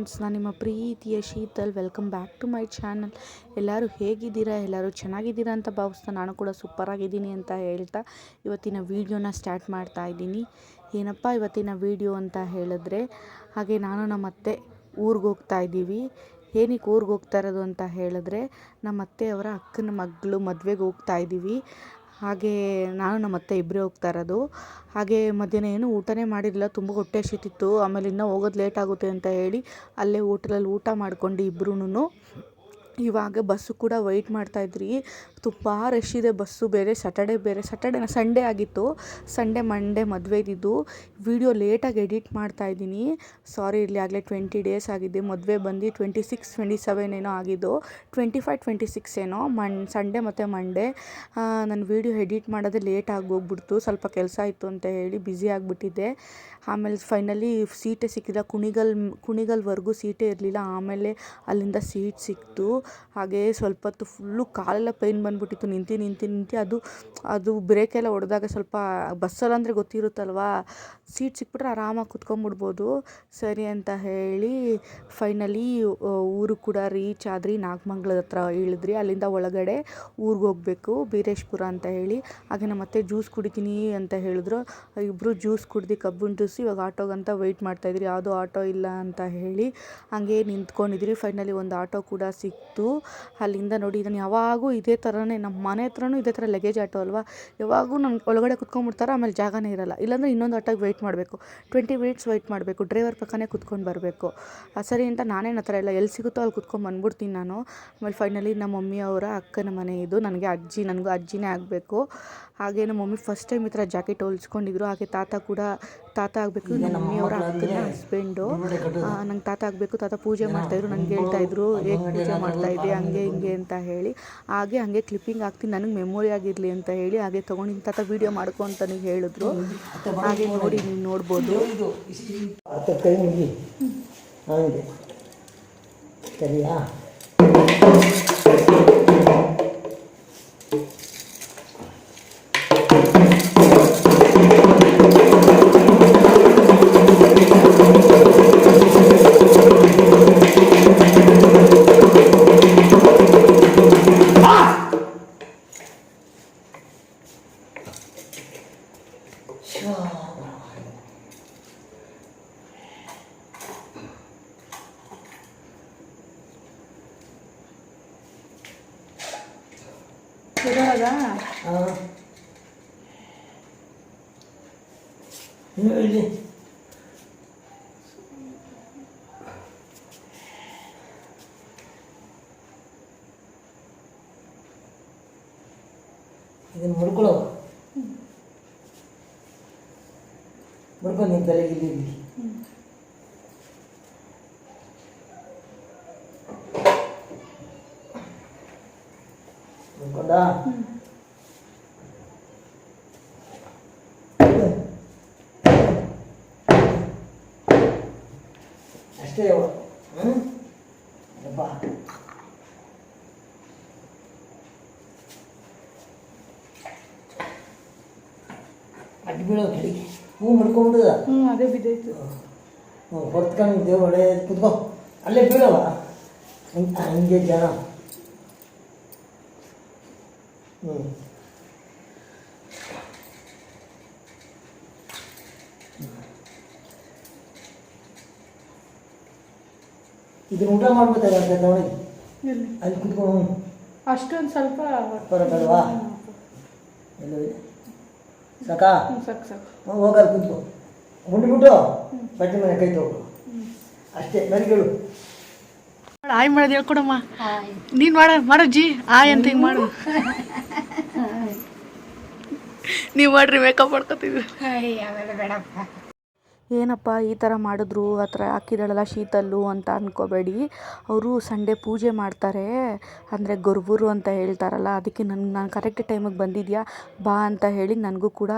Friends, ನಾನು ನಿಮ್ಮ ಪ್ರೀತಿಯ Sheetal. Welcome back to my channel. ಎಲ್ಲರೂ ಹೇಗಿದ್ದೀರಾ? ಎಲ್ಲರೂ ಚೆನ್ನಾಗಿದ್ದೀರಾ ಅಂತ ಭಾವಿಸ್ತಾ ನಾನು ಕೂಡ ಸೂಪರಾಗಿದ್ದೀನಿ ಅಂತ ಹೇಳ್ತಾ ಇವತ್ತಿನ ವೀಡಿಯೋನ ಸ್ಟಾರ್ಟ್ ಮಾಡ್ತಾ ಇದ್ದೀನಿ. ಏನಪ್ಪ ಇವತ್ತಿನ ವೀಡಿಯೋ ಅಂತ ಹೇಳಿದ್ರೆ, ಹಾಗೆ ನಾನು ನಮ್ಮ ಅತ್ತೆ ಊರಿಗೆ ಹೋಗ್ತಾ ಇದ್ದೀವಿ. ಏನಕ್ಕೆ ಊರಿಗೆ ಹೋಗ್ತಾ ಇರೋದು ಅಂತ ಹೇಳಿದ್ರೆ, ನಮ್ಮ ಅತ್ತೆಯವರ ಅಕ್ಕನ ಮಗಳು ಮದುವೆಗೆ ಹೋಗ್ತಾ ಇದ್ದೀವಿ. ಹಾಗೆ ನಾನು ನಮ್ಮ ಅತ್ತೆ ಇಬ್ಬರೇ ಹೋಗ್ತಾ ಇರೋದು. ಹಾಗೆ ಮಧ್ಯಾಹ್ನ ಏನು ಊಟನೇ ಮಾಡಿರಲಿಲ್ಲ, ತುಂಬ ಹೊಟ್ಟೆ ಹಸಿತಿತ್ತು. ಆಮೇಲೆ ಇನ್ನೂ ಹೋಗೋದು ಲೇಟ್ ಆಗುತ್ತೆ ಅಂತ ಹೇಳಿ ಅಲ್ಲೇ ಹೋಟ್ಲಲ್ಲಿ ಊಟ ಮಾಡ್ಕೊಂಡು ಇಬ್ರೂ ಇವಾಗ ಬಸ್ಸು ಕೂಡ ವೆಯ್ಟ್ ಮಾಡ್ತಾಯಿದ್ರಿ ತುಂಬ ರಶ್ ಇದೆ ಬಸ್ಸು ಬೇರೆ ಸ್ಯಾಟರ್ಡೆ ಬೇರೆ. ಸ್ಯಾಟರ್ಡೆ ಸಂಡೇ ಆಗಿತ್ತು. ಸಂಡೇ ಮಂಡೇ ಮದುವೆ ಇದ್ದಿದ್ದು. ವಿಡಿಯೋ ಲೇಟಾಗಿ ಎಡಿಟ್ ಮಾಡ್ತಾ ಇದ್ದೀನಿ. ಸಾರಿ ಇರಲಿ ಆಗಲೇ ಟ್ವೆಂಟಿ ಡೇಸ್ ಆಗಿದೆ. ಮದುವೆ ಬಂದು ಟ್ವೆಂಟಿ ಸಿಕ್ಸ್ ಟ್ವೆಂಟಿ ಸೆವೆನ್ ಏನೋ ಆಗಿದ್ದು. ಟ್ವೆಂಟಿ ಫೈವ್ ಟ್ವೆಂಟಿ ಸಿಕ್ಸ್ ಏನೋ. ಮನ್ ಸಂಡೇ ಮತ್ತು ಮಂಡೇ ನನ್ನ ವೀಡಿಯೋ ಎಡಿಟ್ ಮಾಡೋದೇ ಲೇಟ್ ಆಗೋಗ್ಬಿಡ್ತು ಸ್ವಲ್ಪ ಕೆಲಸ ಇತ್ತು ಅಂತ ಹೇಳಿ ಬ್ಯುಸಿ ಆಗಿಬಿಟ್ಟಿದ್ದೆ. ಆಮೇಲೆ ಫೈನಲಿ ಸೀಟೇ ಸಿಕ್ಕಿಲ್ಲ. ಕುಣಿಗಲ್, ಕುಣಿಗಲ್ವರೆಗೂ ಸೀಟೇ ಇರಲಿಲ್ಲ. ಆಮೇಲೆ ಅಲ್ಲಿಂದ ಸೀಟ್ ಸಿಕ್ತು. ಹಾಗೇ ಸ್ವಲ್ಪ ಹೊತ್ತು ಫುಲ್ಲು ಕಾಲೆಲ್ಲ ಪೈನ್ ಬಂದುಬಿಟ್ಟಿತ್ತು. ನಿಂತು ನಿಂತು ನಿಂತು ಅದು ಅದು ಬ್ರೇಕೆಲ್ಲ ಹೊಡೆದಾಗ ಸ್ವಲ್ಪ ಬಸ್ಸಲ್ಲಂದರೆ ಗೊತ್ತಿರುತ್ತಲ್ವಾ? ಸೀಟ್ ಸಿಕ್ಬಿಟ್ರೆ ಆರಾಮಾಗಿ ಕುತ್ಕೊಂಬಿಡ್ಬೋದು ಸರಿ ಅಂತ ಹೇಳಿ ಫೈನಲಿ ಊರು ಕೂಡ ರೀಚ್ ಆದ್ರಿ. ನಾಗಮಂಗ್ಲದ ಹತ್ರ ಇಳಿದ್ರಿ. ಅಲ್ಲಿಂದ ಒಳಗಡೆ ಊರಿಗೆ ಹೋಗಬೇಕು. ಬೀರೇಶ್ಪುರ ಅಂತ ಹೇಳಿ. ಹಾಗೆ ನಮ್ಮ ಅತ್ತೆ ಜ್ಯೂಸ್ ಕುಡಿತೀನಿ ಅಂತ ಹೇಳಿದ್ರು. ಇಬ್ಬರು ಜ್ಯೂಸ್ ಕುಡ್ದು ಕಬ್ಬಿನ ಜ್ಯೂಸ್ ಇವಾಗ ಆಟೋಗಂತ ವೆಯ್ಟ್ ಮಾಡ್ತಾಯಿದ್ರಿ ಯಾವುದೋ ಆಟೋ ಇಲ್ಲ ಅಂತ ಹೇಳಿ ಹಂಗೆ ನಿಂತ್ಕೊಂಡಿದ್ರಿ. ಫೈನಲಿ ಒಂದು ಆಟೋ ಕೂಡ ಸಿಕ್ತು. ಅಲ್ಲಿಂದ ನೋಡಿ ಇದನ್ನು ಯಾವಾಗೂ ಇದೇ ಥರನೇ ನಮ್ಮ ಮನೆ ಹತ್ರನೂ ಇದೇ ಥರ ಲಗೇಜ್ ಆಟೋ ಅಲ್ವಾ? ಯಾವಾಗೂ ನಮ್ಗೆ ಒಳಗಡೆ ಕುತ್ಕೊಂಡ್ಬಿಡ್ತಾರೆ ಆಮೇಲೆ ಜಾಗನೇ ಇರಲ್ಲ. ಇಲ್ಲಾಂದರೆ ಇನ್ನೊಂದು ಆಟೋಗೆ ವೆಯ್ಟ್ ಮಾಡಬೇಕು. ಟ್ವೆಂಟಿ ಮಿನಿಟ್ಸ್ ವೆಯ್ಟ್ ಮಾಡಬೇಕು. ಡ್ರೈವರ್ ಪಕ್ಕನೇ ಕುತ್ಕೊಂಡು ಬರಬೇಕು. ಸರಿ ಅಂತ ನಾನೇನು ಆ ಥರ ಎಲ್ಲ ಎಲ್ಲಿ ಸಿಗುತ್ತೋ ಅಲ್ಲಿ ಕುತ್ಕೊಂಡು ಬಂದ್ಬಿಡ್ತೀನಿ ನಾನು. ಆಮೇಲೆ ಫೈನಲಿ ನಮ್ಮ ಮಮ್ಮಿ ಅವರ ಅಕ್ಕನ ಮನೆ ಇದು. ನನಗೆ ಅಜ್ಜಿ ನನಗೂ ಅಜ್ಜಿನೇ ಆಗಬೇಕು. ಹಾಗೆ ನಮ್ಮ ಮಮ್ಮಿ ಫಸ್ಟ್ ಟೈಮ್ ಈ ಥರ ಜಾಕೆಟ್ ಹೊಲಿಸ್ಕೊಂಡಿದ್ರು. ಹಾಗೆ ತಾತ ಕೂಡ ತಾತ ಆಗಬೇಕು. ನಮ್ಮ ಮಮ್ಮಿಯವರ ಅಕ್ಕನ ಹಸ್ಬೆಂಡು ನಂಗೆ ತಾತ ಆಗಬೇಕು. ತಾತ ಪೂಜೆ ಮಾಡ್ತಾಯಿದ್ರು ನನಗೆ ಹೇಳ್ತಾಯಿದ್ರು ಹೇಗೆ ಪೂಜೆ ಮಾಡ್ತಾಯಿದ್ದೆ ಹಂಗೆ ಹಿಂಗೆ ಅಂತ ಹೇಳಿ. ಹಾಗೆ ಹಂಗೆ ಕ್ಲಿಪ್ಪಿಂಗ್ ಹಾಕ್ತೀನಿ ನನಗೆ ಮೆಮೊರಿ ಆಗಿರಲಿ ಅಂತ ಹೇಳಿ ಹಾಗೆ ತೊಗೊಂಡಿನಿ ತಾತ ವೀಡಿಯೋ ಮಾಡ್ಕೊ ಅಂತ ನೀವು ಹೇಳಿದ್ರು. ಹಾಗೆ ನೋಡಿ ನೀವು ನೋಡ್ಬೋದು. ಸರಿಯಾ? ಹಾಂ ಇಲ್ಲಿ ಇದನ್ನು ಮುಡ್ಕೊಳ್ಳೋ ಮುಡ್ಕೊ ನೀನು ತಲೆಗೆ ಇಲ್ಲಿ ಇಲ್ಲಿ ಮುಡ್ಕೊಂಡ ಅಷ್ಟೇ ಅವ ಹ್ಞೂ ಬಾ ಅಡ್ಡ ಬೀಳೋ ಕಡೆಗೆ ಹೂ ಮುಡ್ಕೊಂಬಿಡುದ ಹ್ಞೂ ಅದೇ ಬಿದ್ದೈತು ಹ್ಞೂ ಹೊರ್ತ್ಕೊಂಡು ಒಳ್ಳೆ ಕುತ್ಕೋ. ಅಲ್ಲೇ ಬೀಳವ ಹಂಗೆ ಹಂಗೆ ಜನ. ಹ್ಞೂ. ಇದನ್ನ ಊಟ ಮಾಡ್ಬೇಕಾಗತ್ತೆ ನೋಡಿ ಅಲ್ಲಿ ಕುತ್ಕೊಂಡು ಅಷ್ಟೊಂದು ಸ್ವಲ್ಪ ಬರೋದಲ್ವಾ ಎಲ್ಲ ಸಾಕಾ? ಸಾಕು ಸಾಕು. ಹೋಗಲ್ಲಿ ಕುತ್ಕೋ. ಉಂಡ್ಬಿಟ್ಟು ಬಟ್ಟೆ ಮನೆ ಕೈ ತಗೋ ಅಷ್ಟೇ ನನಗೇಳು ಆಯ್ ಮಾಡೋದು ಹೇಳ್ಕೊಡಮ್ಮ. ನೀನು ಮಾಡ ಮಾಡೋಜ್ಜಿ ಆಯ್ ಅಂತ ಹಿಂಗೆ ಮಾಡು. ನೀವು ಮಾಡ್ರಿ ಮೇಕಪ್ ಮಾಡ್ಕೊತಿದ್ವಿ ಏನಪ್ಪ ಈ ಥರ ಮಾಡಿದ್ರು, ಆ ಥರ ಹಾಕಿದಾಳಲ್ಲ ಶೀತಲ್ಲು ಅಂತ ಅಂದ್ಕೋಬೇಡಿ ಅವರು ಸಂಡೇ ಪೂಜೆ ಮಾಡ್ತಾರೆ, ಅಂದರೆ ಗೊರ್ಬೂರು ಅಂತ ಹೇಳ್ತಾರಲ್ಲ, ಅದಕ್ಕೆ ನನ್ನ ನಾನು ಕರೆಕ್ಟ್ ಟೈಮಿಗೆ ಬಂದಿದ್ಯಾ? ಬಾ ಅಂತ ಹೇಳಿ ನನಗೂ ಕೂಡ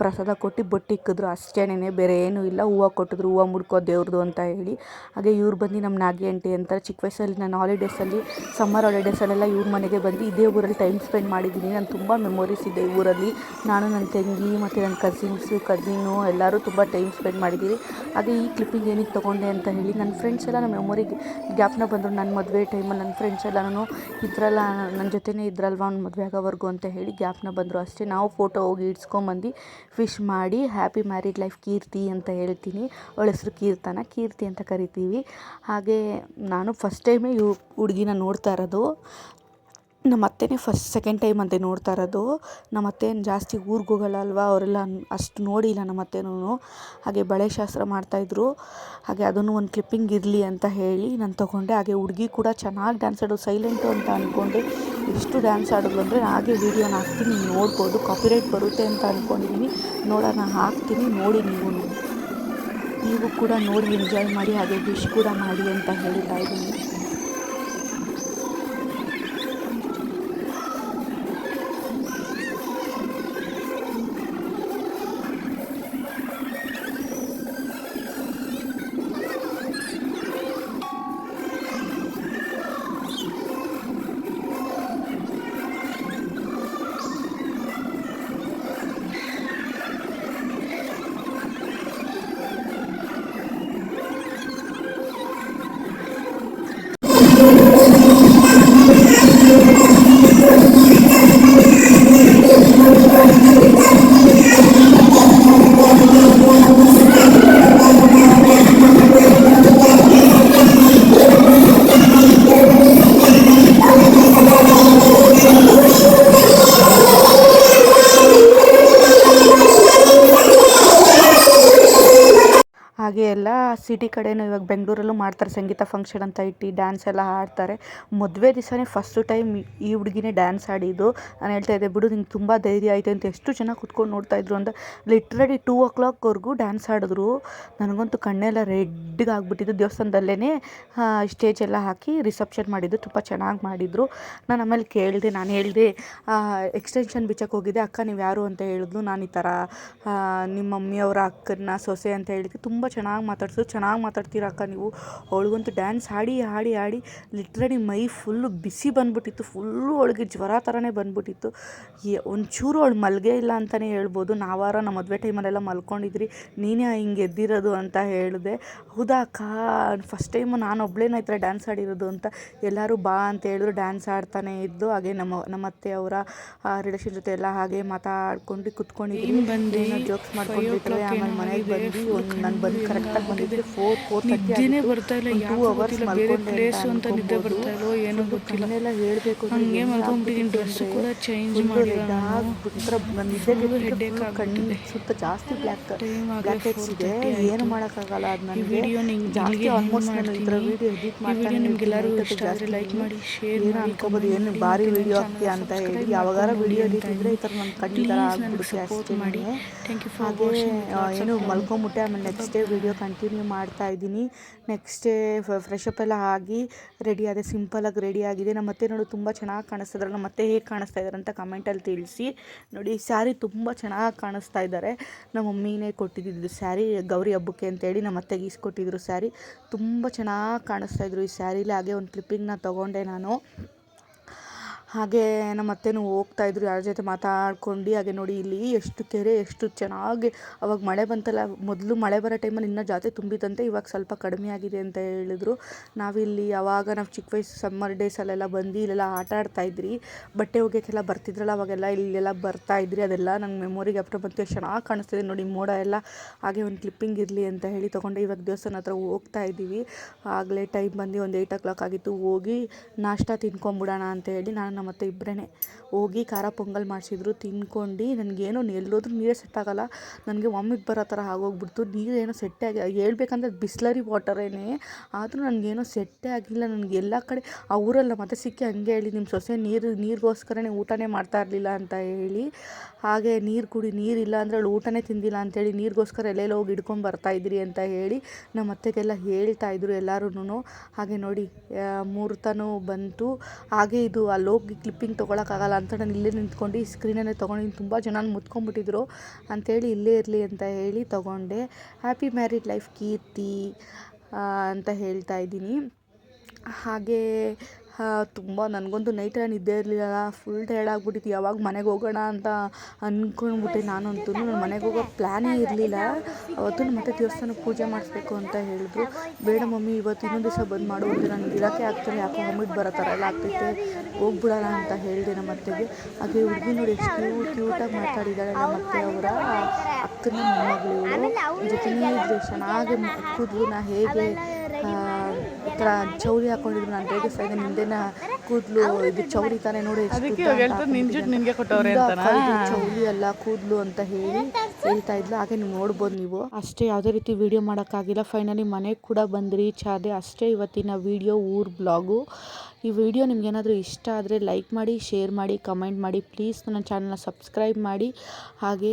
ಪ್ರಸಾದ ಕೊಟ್ಟು ಬೊಟ್ಟಿಕ್ಕಿದ್ರು ಅಷ್ಟೇನೆ ಬೇರೆ ಏನೂ ಇಲ್ಲ. ಹೂವು ಕೊಟ್ಟಿದ್ರು, ಹೂವು ಮುಡ್ಕೋ ದೇವ್ರದ್ದು ಅಂತ ಹೇಳಿ. ಹಾಗೆ ಇವ್ರು ಬಂದು ನಮ್ಮ ನಾಗಿ ಆಂಟಿ ಅಂತ ಚಿಕ್ಕ ವಯಸ್ಸಲ್ಲಿ ನಾನು ಹಾಲಿಡೇಸಲ್ಲಿ ಸಮ್ಮರ್ ಹಾಲಿಡೇಸಲ್ಲೆಲ್ಲ ಇವ್ರ ಮನೆಗೆ ಬಂದು ಇದೇ ಊರಲ್ಲಿ ಟೈಮ್ ಸ್ಪೆಂಡ್ ಮಾಡಿದ್ದೀನಿ. ನಾನು ತುಂಬ ಮೆಮೊರೀಸ್ ಇದೆ ಊರಲ್ಲಿ. ನಾನು ನನ್ನ ತಂಗಿ ಮತ್ತು ನನ್ನ ಕಸಿನ್ಸು ಕಸಿನ್ನು ಎಲ್ಲರೂ ತುಂಬ ಟೈಮ್ ಸ್ಪೆಂಡ್ ಮಾಡಿದ್ದೀವಿ ಅದು ಈ ಕ್ಲಿಪ್ಪಿಂಗ್ ಏನಕ್ಕೆ ತೊಗೊಂಡೆ ಅಂತ ಹೇಳಿ ನನ್ನ ಫ್ರೆಂಡ್ಸ್ ಎಲ್ಲ ನಮ್ಮ ಮೆಮೊರಿಗೆ ಜ್ಞಾಪನ ಬಂದರು. ನನ್ನ ಮದುವೆ ಟೈಮಲ್ಲಿ ನನ್ನ ಫ್ರೆಂಡ್ಸ್ ಎಲ್ಲನೂ ಇದ್ರಲ್ಲ ನನ್ನ ಜೊತೆನೇ ಇದ್ರಲ್ವಾ ಅವ್ನು ಮದುವೆ ಆಗೋವರೆಗೂ ಅಂತ ಹೇಳಿ ಜ್ಞಾಪನ ಬಂದರು. ಅಷ್ಟೇ ನಾವು ಫೋಟೋ ಹೋಗಿ ಇಡ್ಸ್ಕೊಂಬಂದು ವಿಶ್ ಮಾಡಿ ಹ್ಯಾಪಿ ಮ್ಯಾರಿಡ್ ಲೈಫ್ ಕೀರ್ತಿ ಅಂತ ಹೇಳ್ತೀನಿ. ಅವಳ ಹೆಸರು ಕೀರ್ತನ, ಕೀರ್ತಿ ಅಂತ ಕರಿತೀವಿ. ಹಾಗೆ ನಾನು ಫಸ್ಟ್ ಟೈಮೇ ಇವು ಹುಡ್ಗಿನ ನೋಡ್ತಾ ಇರೋದು. ನಮ್ಮ ಅತ್ತೆನೇ ಫಸ್ಟ್ ಸೆಕೆಂಡ್ ಟೈಮ್ ಅಂತೆ ನೋಡ್ತಾ ಇರೋದು. ನಮ್ಮ ಅತ್ತೆ ಏನು ಜಾಸ್ತಿ ಊರಿಗೆ ಹೋಗಲ್ಲ ಅಲ್ವಾ ಅವರೆಲ್ಲ ಅಷ್ಟು ನೋಡಿಲ್ಲ ನಮ್ಮ ಅತ್ತೆನೂ ಹಾಗೆ ಬಳೆ ಶಾಸ್ತ್ರ ಮಾಡ್ತಾಯಿದ್ರು ಹಾಗೆ ಅದನ್ನು ಒಂದು ಕ್ಲಿಪ್ಪಿಂಗ್ ಇರಲಿ ಅಂತ ಹೇಳಿ ನಾನು ತೊಗೊಂಡೆ. ಹಾಗೆ ಹುಡುಗಿ ಕೂಡ ಚೆನ್ನಾಗಿ ಡ್ಯಾನ್ಸ್ ಆಡೋದು. ಸೈಲೆಂಟು ಅಂತ ಅಂದ್ಕೊಂಡೆ ಎಷ್ಟು ಡ್ಯಾನ್ಸ್ ಆಡೋದು ಅಂದರೆ ಹಾಗೆ ವೀಡಿಯೋನ ಹಾಕ್ತೀನಿ ನೋಡ್ಬೋದು. ಕಾಪಿರೈಟ್ ಬರುತ್ತೆ ಅಂತ ಅಂದ್ಕೊಂಡಿದ್ದೀನಿ ನೋಡೋಣ, ಹಾಕ್ತೀನಿ, ನೋಡಿ ನೀವು. ನೀವು ಕೂಡ ನೋಡಿ ಎಂಜಾಯ್ ಮಾಡಿ, ಹಾಗೆ ವಿಶ್ ಕೂಡ ಮಾಡಿ ಅಂತ ಹೇಳ್ತಾ ಇದ್ದೀನಿ. ಸಿಟಿ ಕಡೆನೂ ಇವಾಗ ಬೆಂಗಳೂರಲ್ಲೂ ಮಾಡ್ತಾರೆ. ಸಂಗೀತ ಫಂಕ್ಷನ್ ಅಂತ ಇಟ್ಟು ಡ್ಯಾನ್ಸ್ ಎಲ್ಲ ಆಡ್ತಾರೆ ಮದುವೆ ದಿವಸನೇ ಫಸ್ಟು ಟೈಮ್ ಈ ಹುಡುಗಿನೇ ಡ್ಯಾನ್ಸ್ ಆಡಿದ್ದು. ನಾನು ಹೇಳ್ತಾ ಇದ್ದೆ, ಬಿಡು, ನಿಂಗೆ ತುಂಬ ಧೈರ್ಯ ಐತೆ ಅಂತ ಎಷ್ಟು ಜನ ಕುತ್ಕೊಂಡು ನೋಡ್ತಾ ಇದ್ರು ಅಂತ. ಲಿಟ್ರಲಿ ಟೂ ಓ ಕ್ಲಾಕ್ವರೆಗೂ ಡ್ಯಾನ್ಸ್ ಆಡಿದ್ರು. ನನಗಂತೂ ಕಣ್ಣೆಲ್ಲ ರೆಡ್ಗೆ ಆಗಿಬಿಟ್ಟಿದ್ದು ದೇವಸ್ಥಾನದಲ್ಲೇ ಸ್ಟೇಜ್ ಎಲ್ಲ ಹಾಕಿ ರಿಸೆಪ್ಷನ್ ಮಾಡಿದ್ದು. ತುಂಬ ಚೆನ್ನಾಗಿ ಮಾಡಿದರು. ನಾನು ಆಮೇಲೆ ಕೇಳಿದೆ, ನಾನು ಹೇಳಿದೆ ಎಕ್ಸ್ಟೆನ್ಷನ್ ಬಿಚ್ಚಕ್ಕೆ ಹೋಗಿದ್ದೆ. ಅಕ್ಕ, ನೀವು ಯಾರು ಅಂತ ಹೇಳಿದ್ಲು. ನಾನು ಈ ಥರ ನಿಮ್ಮ ಮಮ್ಮಿಯವರ ಅಕ್ಕನ ಸೊಸೆ ಅಂತ ಹೇಳಿದ್ದೆ ತುಂಬ ಚೆನ್ನಾಗಿ ಮಾತಾಡ್ಸಿದ್ರು. ಚೆನ್ನಾಗಿ ಮಾತಾಡ್ತೀರ ಅಕ್ಕ ನೀವು? ಅವಳಿಗಂತೂ ಡ್ಯಾನ್ಸ್ ಹಾಡಿ ಹಾಡಿ ಹಾಡಿ ಲಿಟ್ರಲಿ ಮೈ ಫುಲ್ಲು ಬಿಸಿ ಬಂದ್ಬಿಟ್ಟಿತ್ತು. ಫುಲ್ಲು ಅವಳಿಗೆ ಜ್ವರ ಥರನೇ ಬಂದ್ಬಿಟ್ಟಿತ್ತು. ಒಂಚೂರು ಅವಳು ಮಲ್ಗೆ ಇಲ್ಲ ಅಂತಲೇ ಹೇಳ್ಬೋದು. ನಾವಾರ ನಮ್ಮ ಮದುವೆ ಟೈಮಲ್ಲೆಲ್ಲ ಮಲ್ಕೊಂಡಿದ್ರಿ. ನೀನೇ ಹಿಂಗೆ ಎದ್ದಿರೋದು ಅಂತ ಹೇಳಿದೆ. ಹೌದಾ ಅಕ್ಕ? ಫಸ್ಟ್ ಟೈಮು ನಾನು ಒಬ್ಳೇನ ಈ ಥರ ಡ್ಯಾನ್ಸ್ ಆಡಿರೋದು ಅಂತ ಎಲ್ಲರೂ ಬಾ ಅಂತ ಹೇಳಿದ್ರು. ಡ್ಯಾನ್ಸ್ ಆಡ್ತಾನೆ ಇದ್ದು. ಹಾಗೆ ನಮ್ಮ ನಮ್ಮ ಅತ್ತೆ ಅವರ ರಿಲೇಷನ್ ಜೊತೆ ಎಲ್ಲ ಹಾಗೆ ಮಾತಾಡ್ಕೊಂಡು ಕುತ್ಕೊಂಡಿದ್ವಿ ಏನೋ ಜೋಕ್ಸ್ ಮಾಡ್ಕೊಂಡು ಆಮೇಲೆ ಮನೆಗೆ ಬಂದು ಒಂದು ನಾನು ಬಂದು ಕರೆಕ್ಟಾಗಿ ಬಂದಿದ್ದೆ ಫೋರ್ ಫೋರ್ ನಿದ್ದೆನೇ ಬರ್ತಾ ಇಲ್ಲ ಟೂ ಅವರ್ಸ್ ಬೇರೆ ಪ್ಲೇಸು ಅಂತ ನಿದ್ದೆ ಬರ್ತಾ ಇಲ್ಲೋ ಏನೋ ಗೊತ್ತಿಲ್ಲ. ಎಲ್ಲ ಹೇಳ್ಬೇಕು ಹಂಗೆ ಮಲ್ಕೊಂಡ್ಬಿಟ್ಟಿದ್ದೀನಿ ಡ್ರೆಸ್ ಕೂಡ ಚೇಂಜ್ ಮಾಡಿಲ್ಲ ನಾನು. ನಿದ್ದೆ headache ಕಣ್ಣು ಸುತ್ತ ಜಾಸ್ತಿ ಬ್ಲ್ಯಾಕ್ ಬ್ಲ್ಯಾಕ್ ಹೆಡ್ಸ್ ಇದೆ. ಏನು ಮಾಡೋಕ್ಕಾಗಲ್ಲ ಅದು ಈ ವಿಡಿಯೋ ನಿಮ್ಗೆ ಜಾಸ್ತಿ ಆಲ್ಮೋಸ್ಟ್ ನಾನು ಈ ಥರ. ವಿಡಿಯೋ ಎಡಿಟ್ ಮಾಡ್ತಾನೆ ನಿಮ್ಗೆಲ್ಲರೂ ಇಷ್ಟ ಆದರೆ ಲೈಕ್ ಮಾಡಿ ಶೇರ್ ಮಾಡಿ ಅನ್ಕೋಬೋದು ಏನು ಭಾರಿ ವಿಡಿಯೋ ಹಾಕ್ತೀಯ ಅಂತ ಹೇಳಿ. ಯಾವಾಗಾರ ವಿಡಿಯೋ ಎಡಿಟ್ ಇದ್ರೆ ಈ ಥರ ನನ್ನ ಕಣ್ಣು ಥರ ಆಗ್ಬಿಡುತ್ತೆ ಅಷ್ಟೇ ಮಾಡಿ. ಥ್ಯಾಂಕ್ ಯು ಫಾರ್ of ಏನು. ಮಲ್ಕೊಂಬಿಟ್ಟೆ ಆಮೇಲೆ ನೆಕ್ಸ್ಟ್ ಡೇ ವಿಡಿಯೋ ಕಂಟಿನ್ಯೂ ಮಾಡ್ತಾ ಇದ್ದೀನಿ. ನೆಕ್ಸ್ಟ್ ಡೇ ಫ್ರೆಶಪ್ ಎಲ್ಲ ಆಗಿ ರೆಡಿ ಆದೆ ಸಿಂಪಲಾಗಿ ರೆಡಿ ಆಗಿದೆ. ನಮ್ಮ ಮತ್ತೆ ನೋಡು ತುಂಬ ಚೆನ್ನಾಗಿ ಕಾಣಿಸ್ತಾ ನಮ್ಮ ಮತ್ತೆ ಹೇಗೆ ಕಾಣಿಸ್ತಾ ಇದ್ದಾರೆ ಅಂತ ಕಮೆಂಟಲ್ಲಿ ತಿಳಿಸಿ. ನೋಡಿ ಸ್ಯಾರಿ ತುಂಬ ಚೆನ್ನಾಗಿ ಕಾಣಿಸ್ತಾ ಇದ್ದಾರೆ ನಮ್ಮ ಮಮ್ಮಿನೇ ಕೊಟ್ಟಿದ್ದಿದ್ದು ಸ್ಯಾರಿ ಗೌರಿ ಹಬ್ಬಕ್ಕೆ ಅಂತೇಳಿ ನಮ್ಮ ಅತ್ತೆಗೆ ಈಸ್ಕೊಟ್ಟಿದ್ರು ಸ್ಯಾರಿ ತುಂಬ ಚೆನ್ನಾಗಿ ಕಾಣಿಸ್ತಾ ಇದ್ರು ಈ ಸ್ಯಾರಿಲಿ ಹಾಗೆ ಒಂದು ಕ್ಲಿಪ್ಪಿಂಗ್ನ ತೊಗೊಂಡೆ ನಾನು. ಹಾಗೆ ನಮ್ಮ ಅತ್ತೆನೂ ಹೋಗ್ತಾಯಿದ್ರು ಯಾರ ಜೊತೆ ಮಾತಾಡ್ಕೊಂಡು. ಹಾಗೆ ನೋಡಿ ಇಲ್ಲಿ ಎಷ್ಟು ಕೆರೆ, ಎಷ್ಟು ಚೆನ್ನಾಗಿ ಅವಾಗ ಮಳೆ ಬಂತಲ್ಲ, ಮೊದಲು ಮಳೆ ಬರೋ ಟೈಮಲ್ಲಿ ಇನ್ನೂ ಜಾತ್ರೆ ತುಂಬಿದಂತೆ ಇವಾಗ ಸ್ವಲ್ಪ ಕಡಿಮೆ ಆಗಿದೆ ಅಂತ ಹೇಳಿದ್ರು. ನಾವಿಲ್ಲಿ ಯಾವಾಗ ನಾವು ಚಿಕ್ಕ ವಯಸ್ಸು ಸಮ್ಮರ್ ಡೇಸಲ್ಲೆಲ್ಲ ಬಂದು ಇಲ್ಲೆಲ್ಲ ಆಟ ಆಡ್ತಾಯಿದ್ರಿ ಬಟ್ಟೆ ಹೋಗೋಕ್ಕೆಲ್ಲ ಬರ್ತಿದ್ರಲ್ಲ ಅವಾಗೆಲ್ಲ ಇಲ್ಲೆಲ್ಲ ಬರ್ತಾಯಿದ್ರಿ ಅದೆಲ್ಲ ನಂಗೆ ಮೆಮೊರಿಗೆ ಅಪ್ರ ಬಂತು ಚೆನ್ನಾಗಿ ಕಾಣಿಸ್ತಿದೆ ನೋಡಿ ಮೋಡ ಎಲ್ಲ. ಹಾಗೆ ಒಂದು ಕ್ಲಿಪ್ಪಿಂಗ್ ಇರಲಿ ಅಂತ ಹೇಳಿ ತೊಗೊಂಡೆ, ಇವಾಗ ದೇವಸ್ಥಾನ ಹತ್ರ ಹೋಗ್ತಾ ಇದ್ದೀವಿ. ಆಗಲೇ ಟೈಮ್ ಬಂದು ಒಂದು ಏಯ್ಟ್ ಓ ಕ್ಲಾಕ್ ಆಗಿತ್ತು, ಹೋಗಿ ನಾಷ್ಟ ತಿನ್ಕೊಂಬಿಡೋಣ ಅಂತ ಹೇಳಿ ನಾನು ನಮ್ಮ ಅತ್ತೆ ಇಬ್ಬರೇ ಹೋಗಿ ಖಾರ ಪೊಂಗಲ್ ಮಾಡಿಸಿದ್ರು, ತಿನ್ಕೊಂಡು ನನಗೇನೋ ಎಲ್ಲೋದ್ರೂ ನೀರೇ ಸೆಟ್ ಆಗಲ್ಲ. ನನಗೆ ವಾಮಿಟ್ ಬರೋ ಥರ ಆಗೋಗ್ಬಿಡ್ತು. ನೀರೇನೋ ಸೆಟ್ಟೇ ಆಗಿ, ಹೇಳ್ಬೇಕಂದ್ರೆ ಬಿಸ್ಲರಿ ವಾಟರೇನೆ ಆದರೂ ನನಗೇನೋ ಸೆಟ್ಟೇ ಆಗಿಲ್ಲ. ನನಗೆ ಎಲ್ಲ ಕಡೆ, ಆ ಊರಲ್ಲ ಮತ್ತೆ ಸಿಕ್ಕಿ ಹಂಗೆ ಹೇಳಿ ನಿಮ್ಮ ಸೊಸೆ ನೀರು, ನೀರಿಗೋಸ್ಕರನೇ ಊಟನೇ ಮಾಡ್ತಾ ಇರಲಿಲ್ಲ ಅಂತ ಹೇಳಿ, ಹಾಗೆ ನೀರು ಕುಡಿ ನೀರಿಲ್ಲ ಅಂದರೆ ಅವಳು ಊಟನೇ ತಿಂದಿಲ್ಲ ಅಂತೇಳಿ ನೀರಿಗೋಸ್ಕರ ಎಲ್ಲೆಲ್ಲ ಹೋಗಿ ಹಿಡ್ಕೊಂಡು ಬರ್ತಾಯಿದ್ರಿ ಅಂತ ಹೇಳಿ, ನಮ್ಮ ಅತ್ತೆಗೆಲ್ಲ ಹೇಳ್ತಾ ಇದ್ರು ಎಲ್ಲರೂ ಹಾಗೆ ನೋಡಿ ಮೂರ್ತನೂ ಬಂತು. ಹಾಗೆ ಇದು ಅಲ್ಲಿ ಹೋಗಿ ಕ್ಲಿಪ್ಪಿಂಗ್ ತೊಗೊಳಕ್ಕಾಗಲ್ಲ ಅಂತ ನಾನು ಇಲ್ಲೇ ನಿಂತ್ಕೊಂಡು ಈ ಸ್ಕ್ರೀನನ್ನೇ ತೊಗೊಂಡಿದ್ದೀನಿ ತುಂಬ ಜನ ಮುತ್ಕೊಂಡ್ಬಿಟ್ಟಿದ್ರು ಅಂಥೇಳಿ ಇಲ್ಲೇ ಇರಲಿ ಅಂತ ಹೇಳಿ ತೊಗೊಂಡೆ. ಹ್ಯಾಪಿ ಮ್ಯಾರಿಡ್ ಲೈಫ್ ಕೀರ್ತಿ ಅಂತ ಹೇಳ್ತಾ ಇದ್ದೀನಿ. ಹಾಗೆ ತುಂಬ ನನಗಂತೂ ನೈಟೆಲ್ಲ ನಿದ್ದೆ ಇರಲಿಲ್ಲ ಫುಲ್ ಟೈರ್ಡ್ ಆಗಿಬಿಟ್ಟಿತ್ತು, ಯಾವಾಗ ಮನೆಗೆ ಹೋಗೋಣ ಅಂತ ಅಂದ್ಕೊಂಡ್ಬಿಟ್ಟೆ ನಾನಂತೂ. ನಾನು ಮನೆಗೆ ಹೋಗೋ ಪ್ಲ್ಯಾನೇ ಇರಲಿಲ್ಲ. ಅವತ್ತು ಮತ್ತೆ ದೇವಸ್ಥಾನಕ್ಕೆ ಪೂಜೆ ಮಾಡಿಸ್ಬೇಕು ಅಂತ ಹೇಳಿದ್ರು. ಬೇಡ ಮಮ್ಮಿ, ಇವತ್ತು ಇನ್ನೊಂದು ದಿವಸ ಬಂದು ಮಾಡು ಅಂದರೆ ನನಗೆ ಇರೋಕ್ಕೆ ಆಗ್ತಿಲ್ಲ, ಯಾಕೋ ಮಮ್ಮಿಗೆ ಬರೋ ಥರ ಎಲ್ಲ ಆಗ್ತೈತೆ, ಹೋಗ್ಬಿಡೋಣ ಅಂತ ಹೇಳಿದೆ ನಮ್ಮ ಅತ್ತೆಗೆ ಹಾಗೆ ಹುಡುಗಿ ನೋಡಿ ಎಷ್ಟು ಕ್ಯೂಟ್ ಕ್ಯೂಟಾಗಿ ನಮ್ಮ ಅತ್ತೆ ಅವರ ಅಕ್ಕನ ಮೊಮ್ಮಗಳು. ಜೊತೆ ಚೆನ್ನಾಗಿ ನಾ ಹೇಗೆ ಥರ ಚೌರಿ ಹಾಕೊಂಡಿದ್ರು. ನಾನು ರೇಗಿಸ್ತಾ ಸೈಡ್ ಮುಂದೆನ ಕೂದಲು ಇದು ಚೌರಿ ತಾನೆ ನೋಡಿ ಚೌರಿ ಅಲ್ಲ ಕೂದಲು ಅಂತ ಹೇಳಿ ಹೇಳ್ತಾ ಇದ್ಲು. ಹಾಗೆ ನೀವು ನೋಡ್ಬೋದು ನೀವು. ಅಷ್ಟೇ ಯಾವುದೇ ರೀತಿ ವಿಡಿಯೋ ಮಾಡೋಕ್ಕಾಗಿಲ್ಲ. ಫೈನಲಿ ಮನೆಗೆ ಕೂಡ ಬಂದು ರೀಚ್ ಆದೆ ಅಷ್ಟೇ ಇವತ್ತಿನ ವಿಡಿಯೋ ಊರ್ ಬ್ಲಾಗು ಈ ವಿಡಿಯೋ ನಿಮಗೇನಾದರೂ ಇಷ್ಟ ಆದರೆ ಲೈಕ್ ಮಾಡಿ ಶೇರ್ ಮಾಡಿ ಕಮೆಂಟ್ ಮಾಡಿ ಪ್ಲೀಸ್ ನನ್ನ ಚಾನಲ್ನ ಸಬ್ಸ್ಕ್ರೈಬ್ ಮಾಡಿ. ಹಾಗೆ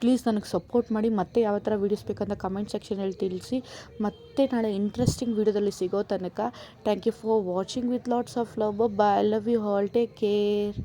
ಪ್ಲೀಸ್ ನನಗೆ ಸಪೋರ್ಟ್ ಮಾಡಿ. ಮತ್ತೆ ಯಾವ ಥರ ವೀಡಿಯೋಸ್ ಬೇಕಂತ ಕಮೆಂಟ್ ಸೆಕ್ಷನಲ್ಲಿ ತಿಳಿಸಿ. ಮತ್ತೆ ನಾಳೆ ಇಂಟ್ರೆಸ್ಟಿಂಗ್ ವೀಡಿಯೋದಲ್ಲಿ ಸಿಗೋ ತನಕ thank you for watching with lots of love bye love you all take care